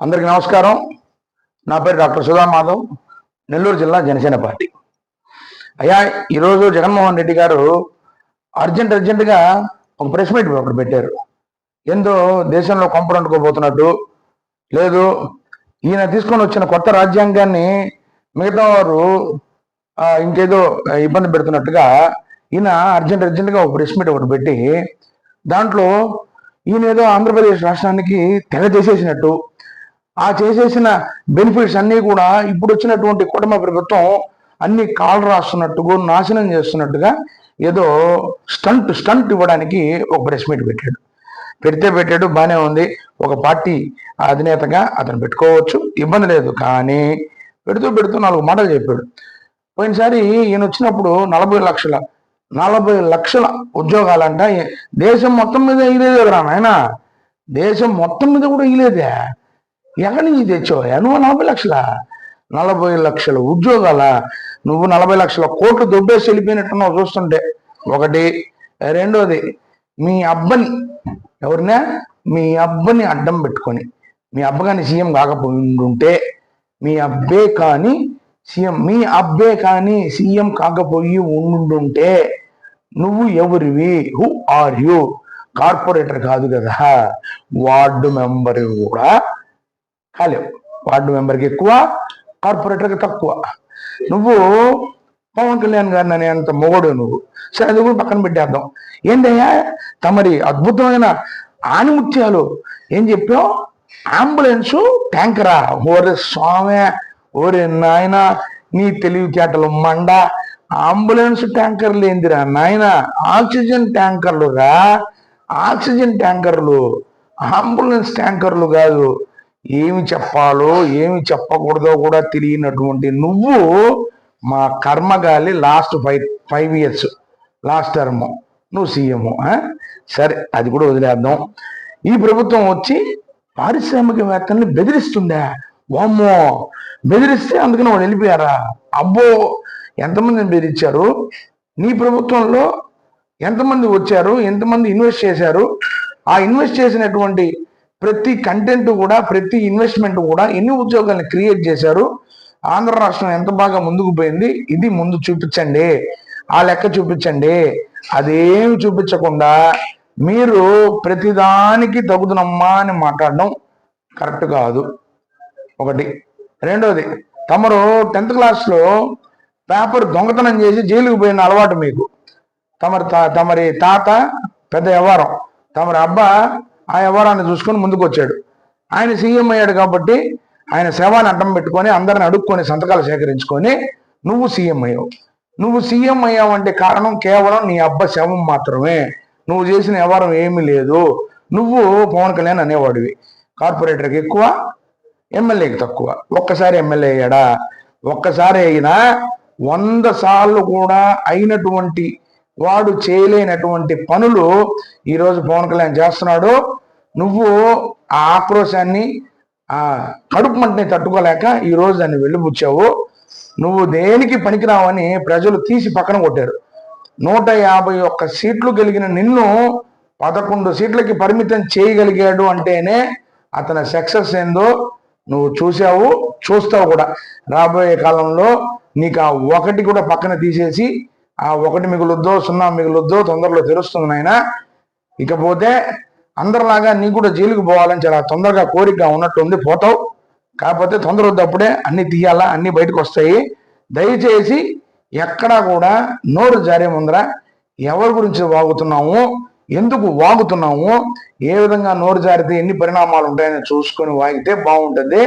అందరికీ నమస్కారం. నా పేరు డాక్టర్ సుధా మాధవ్ నెల్లూరు జిల్లా జనసేన పార్టీ. అయ్యా ఈరోజు జగన్మోహన్ రెడ్డి గారు అర్జెంట్ అర్జెంటుగా ఒక ప్రెస్ మీట్ ఒకటి పెట్టారు. ఏందో దేశంలో కొంపరంటుకోబోతున్నట్టు లేదు ఈయన తీసుకొని వచ్చిన కొత్త రాజ్యాంగాన్ని మిగతా వారు ఇంకేదో ఇబ్బంది పెడుతున్నట్టుగా ఈయన అర్జెంట్ అర్జెంటుగా ఒక ప్రెస్ మీట్ ఒకటి పెట్టి దాంట్లో ఈయన ఏదో ఆంధ్రప్రదేశ్ రాష్ట్రానికి తెగ చేసేసినట్టు ఆ చేసేసిన బెనిఫిట్స్ అన్నీ కూడా ఇప్పుడు వచ్చినటువంటి కుటుంబ ప్రభుత్వం అన్ని కాళ్ళు రాస్తున్నట్టుగా నాశనం చేస్తున్నట్టుగా ఏదో స్టంట్ స్టంట్ ఇవ్వడానికి ఒక ప్రెస్ మీట్ పెట్టాడు. పెడితే పెట్టాడు బాగానే ఉంది. ఒక పార్టీ అధినేతగా అతను పెట్టుకోవచ్చు ఇబ్బంది లేదు. కానీ పెడుతూ పెడుతూ నాలుగు మాటలు చెప్పాడు. పోయినసారి ఈయన వచ్చినప్పుడు నలభై లక్షల నలభై లక్షల ఉద్యోగాలంట. దేశం మొత్తం మీద ఇలేదు కదరా నాయన దేశం మొత్తం మీద కూడా ఇలేదే. ఎక్కడి నుంచి తెచ్చావు నువ్వు నలభై లక్షల నలభై లక్షల ఉద్యోగాల నువ్వు నలభై లక్షల కోట్లు దొబ్బేసి వెళ్ళిపోయినట్టున్నావు చూస్తుంటే. ఒకటి రెండోది మీ అబ్బని ఎవరినే? మీ అబ్బని అడ్డం పెట్టుకొని. మీ అబ్బ కానీ సీఎం కాకపోయిండుంటే మీ అబ్బే కానీ సీఎం మీ అబ్బే కానీ సీఎం కాకపోయి ఉండుంటే నువ్వు ఎవరివి? హూ ఆర్ యు కార్పొరేటర్ కాదు కదా. వార్డు మెంబర్ కూడా కాలేవు వార్డు మెంబర్కి ఎక్కువ కార్పొరేటర్కి తక్కువ. నువ్వు పవన్ కళ్యాణ్ గారిని అనేంత మొగడు నువ్వు. సరే అది కూడా పక్కన పెట్టేద్దాం. ఏంటయ్యా తమరి అద్భుతమైన ఆనిముత్యాలు ఏం చెప్పావు? అంబులెన్సు ట్యాంకరా. ఓరే స్వామి ఓరే నాయన నీ తెలివితేటలు మండ. అంబులెన్స్ ట్యాంకర్లు ఏందిరా నాయన? ఆక్సిజన్ ట్యాంకర్లు రా ఆక్సిజన్ ట్యాంకర్లు. అంబులెన్స్ ట్యాంకర్లు కాదు. ఏమి చెప్పాలో ఏమి చెప్పకూడదో కూడా తెలియనటువంటి నువ్వు మా కర్మగాలి last five five years last term నువ్వు సీఎం సరే అది కూడా వదిలేద్దాం. ఈ ప్రభుత్వం వచ్చి పారిశ్రామికవేత్తల్ని బెదిరిస్తుందా? వామ్మో బెదిరిస్తే అందుకని వాళ్ళు వెళ్ళిపోయారా? అబ్బో ఎంతమందిని బెదిరించారు? నీ ప్రభుత్వంలో ఎంతమంది వచ్చారు? ఎంతమంది ఇన్వెస్ట్ చేశారు? ఆ ఇన్వెస్ట్ చేసినటువంటి ప్రతి కంటెంట్ కూడా ప్రతి ఇన్వెస్ట్మెంట్ కూడా ఎన్ని ఉద్యోగాలను క్రియేట్ చేశారు ఆంధ్ర రాష్ట్రం ఎంత బాగా ముందుకు పోయింది ఇది ముందు చూపించండి ఆ లెక్క చూపించండి. అదేమి చూపించకుండా మీరు ప్రతిదానికి తగుదనమ్మా అని మాట్లాడడం కరెక్ట్ కాదు. ఒకటి. రెండోది తమరు టెన్త్ క్లాస్లో పేపర్ దొంగతనం చేసి జైలుకు పోయిన అలవాటు మీకు. తమరి తా తమరి తాత పెద్ద వ్యవహారం. తమరి అబ్బా ఆ వ్యవహారాన్ని చూసుకొని ముందుకు వచ్చాడు ఆయన సీఎం అయ్యాడు కాబట్టి ఆయన సేవాన్ని అడ్డం పెట్టుకొని అందరిని అడుక్కొని సంతకాలు సేకరించుకొని నువ్వు సీఎం అయ్యావు. నువ్వు సీఎం అయ్యావంటే కారణం కేవలం నీ అబ్బ శవం మాత్రమే. నువ్వు చేసిన వ్యవహారం ఏమీ లేదు. నువ్వు పవన్ కళ్యాణ్ అనేవాడివి. కార్పొరేటర్కి ఎక్కువ ఎమ్మెల్యేకి తక్కువ. ఒక్కసారి ఎమ్మెల్యే అయ్యాడా? ఒక్కసారి అయినా వంద సార్లు కూడా అయినటువంటి వాడు చేయలేనటువంటి పనులు ఈరోజు పవన్ కళ్యాణ్ చేస్తున్నాడు. నువ్వు ఆ ఆక్రోశాన్ని ఆ కడుపు మంటని తట్టుకోలేక ఈరోజు దాన్ని వెళ్ళిపుచ్చావు. నువ్వు దేనికి పనికిరావని ప్రజలు తీసి పక్కన కొట్టారు. నూట యాభై ఒక్క సీట్లు కలిగిన నిన్ను పదకొండు సీట్లకి పరిమితం చేయగలిగాడు అంటేనే అతని సక్సెస్ ఏందో నువ్వు చూసావు చూస్తావు కూడా. రాబోయే కాలంలో నీకు ఆ ఒకటి కూడా పక్కన తీసేసి ఆ ఒకటి మిగులుద్దో సున్నా మిగులుద్దో తొందరలో తెలుస్తుంది నాయన. ఇకపోతే అందరిలాగా నీ కూడా జైలుకు పోవాలని చాలా తొందరగా కోరికగా ఉన్నట్టు ఉంది పోతావు. కాకపోతే తొందర వద్దప్పుడే అన్ని తీయాలా అన్ని బయటకు వస్తాయి. దయచేసి ఎక్కడా కూడా నోరు జారే ముందర ఎవరి గురించి వాగుతున్నాము ఎందుకు వాగుతున్నాము ఏ విధంగా నోరు జారితే ఎన్ని పరిణామాలు ఉంటాయని చూసుకొని వాగితే బాగుంటుంది.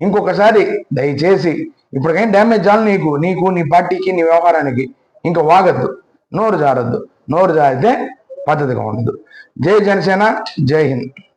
ఇంకొకసారి దయచేసి ఇప్పటికైనా డ్యామేజ్ చాలు నీకు నీకు నీ పార్టీకి నీ వ్యవహారానికి. ఇంకా వాగద్దు. నోరు జారద్దు. నోరు జారితే పద్ధతిగా ఉండదు. జై జనసేన జై హింద్.